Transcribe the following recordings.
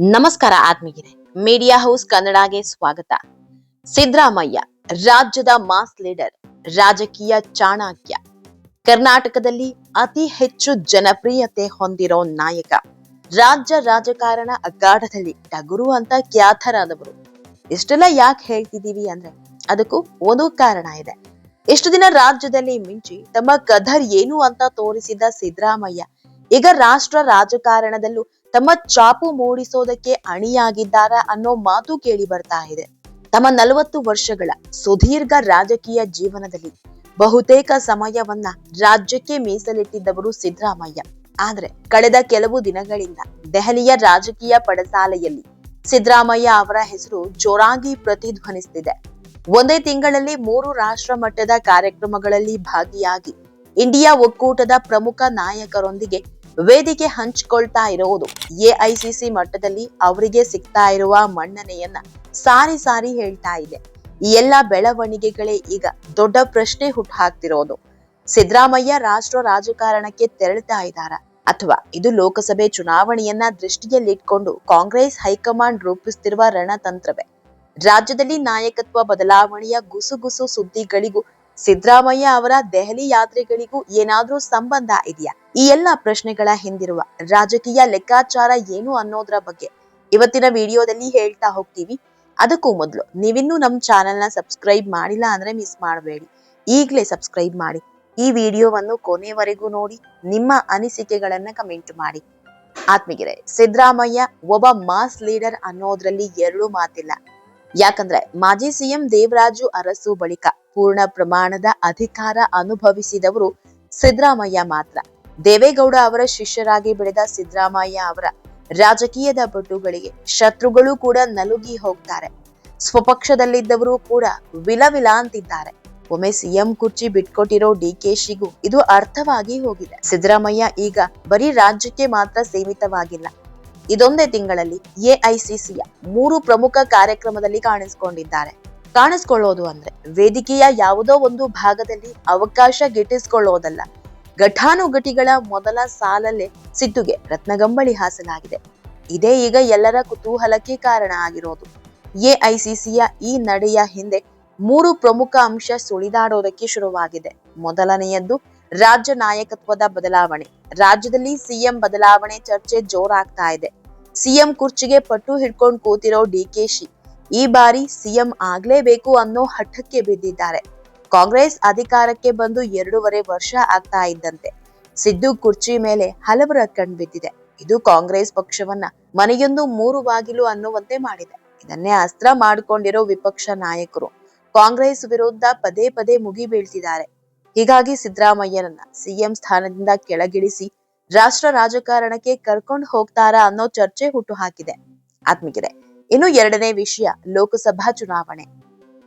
ನಮಸ್ಕಾರ ಆತ್ಮೀಯರೇ. Media house ಕನ್ನಡಗೆ ಸ್ವಾಗತ. ಸಿದ್ದರಾಮಯ್ಯ, ರಾಜ್ಯದ ಮಾಸ್ ಲೀಡರ್, ರಾಜಕೀಯ ಚಾಣಕ್ಯ. ಕರ್ನಾಟಕದಲ್ಲಿ ಅತಿ ಹೆಚ್ಚು ಜನಪ್ರಿಯತೆ ಹೊಂದಿರೋ ನಾಯಕ. ರಾಜ್ಯ ರಾಜಕಾರಣ ಅಖಾಡದಲ್ಲಿ ಟಗುರು ಅಂತ ಖ್ಯಾತರಾದವರು. ಇಷ್ಟೆಲ್ಲ ಯಾಕೆ ಹೇಳ್ತಿದೀವಿ ಅಂದ್ರೆ, ಅದಕ್ಕೂ ಒಂದು ಕಾರಣ ಇದೆ. ಇಷ್ಟು ದಿನ ರಾಜ್ಯದಲ್ಲಿ ಮಿಂಚಿ ತಮ್ಮ ಕದರ್ ಏನು ಅಂತ ತೋರಿಸಿದ ಸಿದ್ದರಾಮಯ್ಯ, ಈಗ ರಾಷ್ಟ್ರ ರಾಜಕಾರಣದಲ್ಲೂ ತಮ್ಮ ಚಾಪು ಮೂಡಿಸೋದಕ್ಕೆ ಅಣಿಯಾಗಿದ್ದಾರ ಅನ್ನೋ ಮಾತು ಕೇಳಿ ಬರ್ತಾ ಇದೆ. ತಮ್ಮ ನಲವತ್ತು ವರ್ಷಗಳ ಸುದೀರ್ಘ ರಾಜಕೀಯ ಜೀವನದಲ್ಲಿ ಬಹುತೇಕ ಸಮಯವನ್ನ ರಾಜ್ಯಕ್ಕೆ ಮೀಸಲಿಟ್ಟಿದ್ದವರು ಸಿದ್ದರಾಮಯ್ಯ. ಆದ್ರೆ ಕಳೆದ ಕೆಲವು ದಿನಗಳಿಂದ ದೆಹಲಿಯ ರಾಜಕೀಯ ಪಡಸಾಲೆಯಲ್ಲಿ ಸಿದ್ದರಾಮಯ್ಯ ಅವರ ಹೆಸರು ಜೋರಾಗಿ ಪ್ರತಿಧ್ವನಿಸುತ್ತಿದೆ ಒಂದೇ ತಿಂಗಳಲ್ಲಿ ಮೂರು ರಾಷ್ಟ್ರ ಮಟ್ಟದ ಕಾರ್ಯಕ್ರಮಗಳಲ್ಲಿ ಭಾಗಿಯಾಗಿ ಇಂಡಿಯಾ ಒಕ್ಕೂಟದ ಪ್ರಮುಖ ನಾಯಕರೊಂದಿಗೆ ವೇದಿಕೆ ಹಂಚಿಕೊಳ್ತಾ ಇರೋದು ಎಐಸಿಸಿ ಮಟ್ಟದಲ್ಲಿ ಅವರಿಗೆ ಸಿಗ್ತಾ ಇರುವ ಮನ್ನಣೆಯನ್ನ ಸಾರಿ ಸಾರಿ ಹೇಳ್ತಾ ಇದೆ. ಈ ಎಲ್ಲ ಬೆಳವಣಿಗೆಗಳೇ ಈಗ ದೊಡ್ಡ ಪ್ರಶ್ನೆ ಹುಟ್ಟುಹಾಕ್ತಿರೋದು ಸಿದ್ದರಾಮಯ್ಯ ರಾಷ್ಟ್ರ ರಾಜಕಾರಣಕ್ಕೆ ತೆರಳ್ತಾ ಇದ್ದಾರ? ಅಥವಾ ಇದು ಲೋಕಸಭೆ ಚುನಾವಣೆಯನ್ನ ದೃಷ್ಟಿಯಲ್ಲಿಟ್ಕೊಂಡು ಕಾಂಗ್ರೆಸ್ ಹೈಕಮಾಂಡ್ ರೂಪಿಸುತ್ತಿರುವ ರಣತಂತ್ರವೇ? ರಾಜ್ಯದಲ್ಲಿ ನಾಯಕತ್ವ ಬದಲಾವಣೆಯ ಗುಸುಗುಸು ಸುದ್ದಿಗಳಿಗೂ ಸಿದ್ದರಾಮಯ್ಯ ಅವರ ದೆಹಲಿ ಯಾತ್ರೆಗಳಿಗೂ ಏನಾದ್ರೂ ಸಂಬಂಧ ಇದೆಯಾ? ಈ ಎಲ್ಲ ಪ್ರಶ್ನೆಗಳ ಹಿಂದಿರುವ ರಾಜಕೀಯ ಲೆಕ್ಕಾಚಾರ ಏನು ಅನ್ನೋದ್ರ ಬಗ್ಗೆ ಇವತ್ತಿನ ವಿಡಿಯೋದಲ್ಲಿ ಹೇಳ್ತಾ ಹೋಗ್ತೀವಿ. ಅದಕ್ಕೂ ಮೊದಲು ನೀವಿನ್ನೂ ನಮ್ಮ ಚಾನೆಲ್ನ ಸಬ್ಸ್ಕ್ರೈಬ್ ಮಾಡಿಲ್ಲ ಅಂದ್ರೆ ಮಿಸ್ ಮಾಡಬೇಡಿ. ಈಗಲೇ ಸಬ್ಸ್ಕ್ರೈಬ್ ಮಾಡಿ. ಈ ವಿಡಿಯೋವನ್ನು ಕೊನೆವರೆಗೂ ನೋಡಿ, ನಿಮ್ಮ ಅನಿಸಿಕೆಗಳನ್ನ ಕಮೆಂಟ್ ಮಾಡಿ. ಆತ್ಮೀಗೆರೆ ಸಿದ್ದರಾಮಯ್ಯ ಒಬ್ಬ ಮಾಸ್ ಲೀಡರ್ ಅನ್ನೋದ್ರಲ್ಲಿ ಎರಡು ಮಾತಿಲ್ಲ. ಯಾಕಂದ್ರೆ ಮಾಜಿ ಸಿಎಂ ದೇವರಾಜು ಅರಸು ಬಳಿಕ ಪೂರ್ಣ ಪ್ರಮಾಣದ ಅಧಿಕಾರ ಅನುಭವಿಸಿದವರು ಸಿದ್ದರಾಮಯ್ಯ ಮಾತ್ರ. ದೇವೇಗೌಡ ಅವರ ಶಿಷ್ಯರಾಗಿ ಬೆಳೆದ ಸಿದ್ದರಾಮಯ್ಯ ಅವರ ರಾಜಕೀಯದ ಬಟುಗಳಿಗೆ ಶತ್ರುಗಳು ಕೂಡ ನಲುಗಿ ಹೋಗ್ತಾರೆ. ಸ್ವಪಕ್ಷದಲ್ಲಿದ್ದವರು ಕೂಡ ವಿಲವಿಲ ಅಂತಿದ್ದಾರೆ. ಒಮ್ಮೆ ಸಿಎಂ ಕುರ್ಚಿ ಬಿಟ್ಕೊಟ್ಟಿರೋ ಡಿಕೆಶಿಗೂ ಇದು ಅರ್ಥವಾಗಿ ಹೋಗಿದೆ. ಸಿದ್ದರಾಮಯ್ಯ ಈಗ ಬರೀ ರಾಜ್ಯಕ್ಕೆ ಮಾತ್ರ ಸೀಮಿತವಾಗಿಲ್ಲ. ಇದೊಂದೇ ತಿಂಗಳಲ್ಲಿ ಎಐಸಿಸಿಯ ಮೂರು ಪ್ರಮುಖ ಕಾರ್ಯಕ್ರಮದಲ್ಲಿ ಕಾಣಿಸಿಕೊಂಡಿದ್ದಾರೆ. ಕಾಣಿಸ್ಕೊಳ್ಳೋದು ಅಂದ್ರೆ ವೇದಿಕೆಯ ಯಾವುದೋ ಒಂದು ಭಾಗದಲ್ಲಿ ಅವಕಾಶ ಗಿಟ್ಟಿಸಿಕೊಳ್ಳೋದಲ್ಲ. ಘಟಾನುಘಟಿಗಳ ಮೊದಲ ಸಾಲಲ್ಲೇ ಸಿದ್ದುಗೆ ರತ್ನಗಂಬಳಿ ಹಾಸಲಾಗಿದೆ. ಇದೇ ಈಗ ಎಲ್ಲರ ಕುತೂಹಲಕ್ಕೆ ಕಾರಣ ಆಗಿರೋದು. ಎಐಸಿಸಿಯ ಈ ನಡೆಯ ಹಿಂದೆ ಮೂರು ಪ್ರಮುಖ ಅಂಶ ಸುಳಿದಾಡೋದಕ್ಕೆ ಶುರುವಾಗಿದೆ. ಮೊದಲನೆಯದ್ದು, ರಾಜ್ಯ ನಾಯಕತ್ವದ ಬದಲಾವಣೆ. ರಾಜ್ಯದಲ್ಲಿ ಸಿಎಂ ಬದಲಾವಣೆ ಚರ್ಚೆ ಜೋರಾಗ್ತಾ ಇದೆ. ಸಿಎಂ ಕುರ್ಚಿಗೆ ಪಟ್ಟು ಹಿಡ್ಕೊಂಡು ಕೂತಿರೋ ಡಿಕೆಶಿ ಈ ಬಾರಿ ಸಿಎಂ ಆಗ್ಲೇಬೇಕು ಅನ್ನೋ ಹಠಕ್ಕೆ ಬಿದ್ದಿದ್ದಾರೆ. ಕಾಂಗ್ರೆಸ್ ಅಧಿಕಾರಕ್ಕೆ ಬಂದು ಎರಡೂವರೆ ವರ್ಷ ಆಗ್ತಾ ಇದ್ದಂತೆ. ಸಿದ್ದು ಕುರ್ಚಿ ಮೇಲೆ ಹಲವರ ಕಣ್ಬಿದ್ದಿದೆ ಇದು ಕಾಂಗ್ರೆಸ್ ಪಕ್ಷವನ್ನ ಮನೆಯೊಂದು ಮೂರು ಬಾಗಿಲು ಅನ್ನುವಂತೆ ಮಾಡಿದೆ. ಇದನ್ನೇ ಅಸ್ತ್ರ ಮಾಡಿಕೊಂಡಿರೋ ವಿಪಕ್ಷ ನಾಯಕರು ಕಾಂಗ್ರೆಸ್ ವಿರುದ್ಧ ಪದೇ ಪದೇ ಮುಗಿ ಬೀಳ್ತಿದ್ದಾರೆ ಹೀಗಾಗಿ ಸಿದ್ದರಾಮಯ್ಯನನ್ನ ಸಿಎಂ ಸ್ಥಾನದಿಂದ ಕೆಳಗಿಳಿಸಿ ರಾಷ್ಟ್ರ ರಾಜಕಾರಣಕ್ಕೆ ಕರ್ಕೊಂಡು ಹೋಗ್ತಾರಾ ಅನ್ನೋ ಚರ್ಚೆ ಹುಟ್ಟು ಹಾಕಿದೆ ಆತ್ಮಿಕರೆ, ಇನ್ನು ಎರಡನೇ ವಿಷಯ ಲೋಕಸಭಾ ಚುನಾವಣೆ.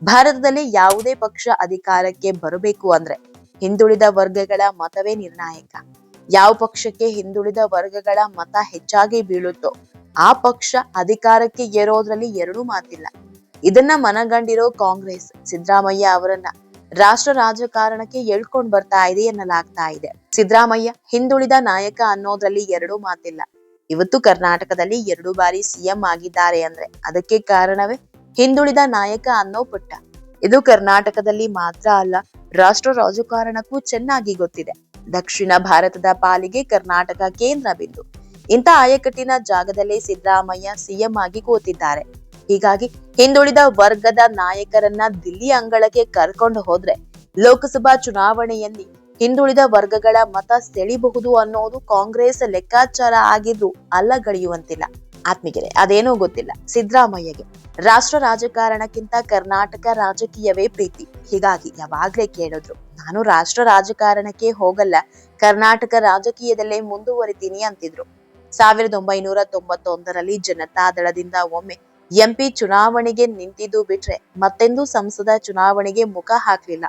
ಭಾರತದಲ್ಲಿ ಯಾವುದೇ ಪಕ್ಷ ಅಧಿಕಾರಕ್ಕೆ ಬರಬೇಕು ಅಂದ್ರೆ ಹಿಂದುಳಿದ ವರ್ಗಗಳ ಮತವೇ ನಿರ್ಣಾಯಕ. ಯಾವ ಪಕ್ಷಕ್ಕೆ ಹಿಂದುಳಿದ ವರ್ಗಗಳ ಮತ ಹೆಚ್ಚಾಗಿ ಬೀಳುತ್ತೋ ಆ ಪಕ್ಷ ಅಧಿಕಾರಕ್ಕೆ ಏರೋದ್ರಲ್ಲಿ ಎರಡೂ ಮಾತಿಲ್ಲ. ಇದನ್ನ ಮನಗಂಡಿರೋ ಕಾಂಗ್ರೆಸ್ ಸಿದ್ದರಾಮಯ್ಯ ಅವರನ್ನ ರಾಷ್ಟ್ರ ರಾಜಕಾರಣಕ್ಕೆ ಎಳ್ಕೊಂಡ್ ಬರ್ತಾ ಇದೆ ಎನ್ನಲಾಗ್ತಾ ಇದೆ. ಸಿದ್ದರಾಮಯ್ಯ ಹಿಂದುಳಿದ ನಾಯಕ ಅನ್ನೋದ್ರಲ್ಲಿ ಎರಡೂ ಮಾತಿಲ್ಲ. ಇವತ್ತು ಕರ್ನಾಟಕದಲ್ಲಿ ಎರಡು ಬಾರಿ ಸಿಎಂ ಆಗಿದ್ದಾರೆ ಅಂದ್ರೆ ಅದಕ್ಕೆ ಕಾರಣವೇ ಹಿಂದುಳಿದ ನಾಯಕ ಅನ್ನೋ ಪುಟ್ಟ. ಇದು ಕರ್ನಾಟಕದಲ್ಲಿ ಮಾತ್ರ ಅಲ್ಲ, ರಾಷ್ಟ್ರ ರಾಜಕಾರಣಕ್ಕೂ ಚೆನ್ನಾಗಿ ಗೊತ್ತಿದೆ. ದಕ್ಷಿಣ ಭಾರತದ ಪಾಲಿಗೆ ಕರ್ನಾಟಕ ಕೇಂದ್ರ ಬಿಂದು. ಇಂಥ ಆಯಕಟ್ಟಿನ ಜಾಗದಲ್ಲೇ ಸಿದ್ದರಾಮಯ್ಯ ಸಿಎಂ ಆಗಿ ಕೂತಿದ್ದಾರೆ. ಹೀಗಾಗಿ ಹಿಂದುಳಿದ ವರ್ಗದ ನಾಯಕರನ್ನ ದಿಲ್ಲಿ ಅಂಗಳಕ್ಕೆ ಕರ್ಕೊಂಡು ಹೋದ್ರೆ ಲೋಕಸಭಾ ಚುನಾವಣೆಯಲ್ಲಿ ಹಿಂದುಳಿದ ವರ್ಗಗಳ ಮತ ಸೆಳಿಬಹುದು ಅನ್ನೋದು ಕಾಂಗ್ರೆಸ್ ಲೆಕ್ಕಾಚಾರ ಆಗಿದ್ದು ಅಲ್ಲಗಳೆಯುವಂತಿಲ್ಲ ಆತ್ಮಿಗೆರೆ ಅದೇನೋ ಗೊತ್ತಿಲ್ಲ. ಸಿದ್ದರಾಮಯ್ಯಗೆ ರಾಷ್ಟ್ರ ರಾಜಕಾರಣಕ್ಕಿಂತ ಕರ್ನಾಟಕ ರಾಜಕೀಯವೇ ಪ್ರೀತಿ. ಹೀಗಾಗಿ ಯಾವಾಗ್ಲೇ ಕೇಳಿದ್ರು, ನಾನು ರಾಷ್ಟ್ರ ರಾಜಕಾರಣಕ್ಕೆ ಹೋಗಲ್ಲ, ಕರ್ನಾಟಕ ರಾಜಕೀಯದಲ್ಲೇ ಮುಂದುವರಿತೀನಿ ಅಂತಿದ್ರು. ಸಾವಿರದ ಒಂಬೈನೂರ ತೊಂಬತ್ತೊಂದರಲ್ಲಿ ಜನತಾದಳದಿಂದ ಒಮ್ಮೆ ಎಂಪಿ ಚುನಾವಣೆಗೆ ನಿಂತಿದ್ದು ಬಿಟ್ರೆ ಮತ್ತೆಂದೂ ಸಂಸದ ಚುನಾವಣೆಗೆ ಮುಖ ಹಾಕ್ಲಿಲ್ಲ.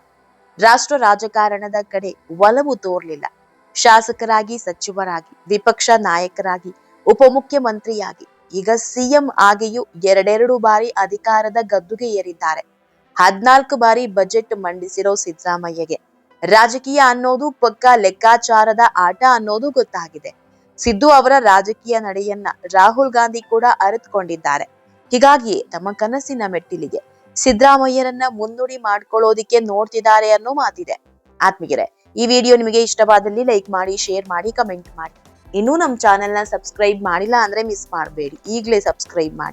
ರಾಷ್ಟ್ರ ರಾಜಕಾರಣದ ಕಡೆ ಒಲವು ತೋರಲಿಲ್ಲ. ಶಾಸಕರಾಗಿ, ಸಚಿವರಾಗಿ, ವಿಪಕ್ಷ ನಾಯಕರಾಗಿ, ಉಪಮುಖ್ಯಮಂತ್ರಿಯಾಗಿ, ಈಗ ಸಿಎಂ ಆಗಿಯೂ ಎರಡೆರಡು ಬಾರಿ ಅಧಿಕಾರದ ಗದ್ದುಗೆ ಏರಿದ್ದಾರೆ. ಹದ್ನಾಲ್ಕು ಬಾರಿ ಬಜೆಟ್ ಮಂಡಿಸಿರೋ ಸಿದ್ದರಾಮಯ್ಯಗೆ ರಾಜಕೀಯ ಅನ್ನೋದು ಪಕ್ಕ ಲೆಕ್ಕಾಚಾರದ ಆಟ ಅನ್ನೋದು ಗೊತ್ತಾಗಿದೆ. ಸಿದ್ದು ಅವರ ರಾಜಕೀಯ ನಡೆಯನ್ನ ರಾಹುಲ್ ಗಾಂಧಿ ಕೂಡ ಅರಿತುಕೊಂಡಿದ್ದಾರೆ. ಹೀಗಾಗಿಯೇ ತಮ್ಮ ಕನಸಿನ ಮೆಟ್ಟಿಲಿಗೆ ಸಿದ್ದರಾಮಯ್ಯರನ್ನ ಮುನ್ನುಡಿ ಮಾಡ್ಕೊಳ್ಳೋದಿಕ್ಕೆ ನೋಡ್ತಿದ್ದಾರೆ ಅನ್ನೋ ಮಾತಿದೆ. ಆತ್ಮೀಗೆರೆ ಈ ವಿಡಿಯೋ ನಿಮಗೆ ಇಷ್ಟವಾದಲ್ಲಿ ಲೈಕ್ ಮಾಡಿ, ಶೇರ್ ಮಾಡಿ, ಕಮೆಂಟ್ ಮಾಡಿ. ಇನ್ನೂ ನಮ್ಮ ಚಾನೆಲ್ನ ಸಬ್ಸ್ಕ್ರೈಬ್ ಮಾಡಿಲ್ಲ ಅಂದ್ರೆ ಮಿಸ್ ಮಾಡಬೇಡಿ. ಈಗಲೇ ಸಬ್ಸ್ಕ್ರೈಬ್ ಮಾಡಿ.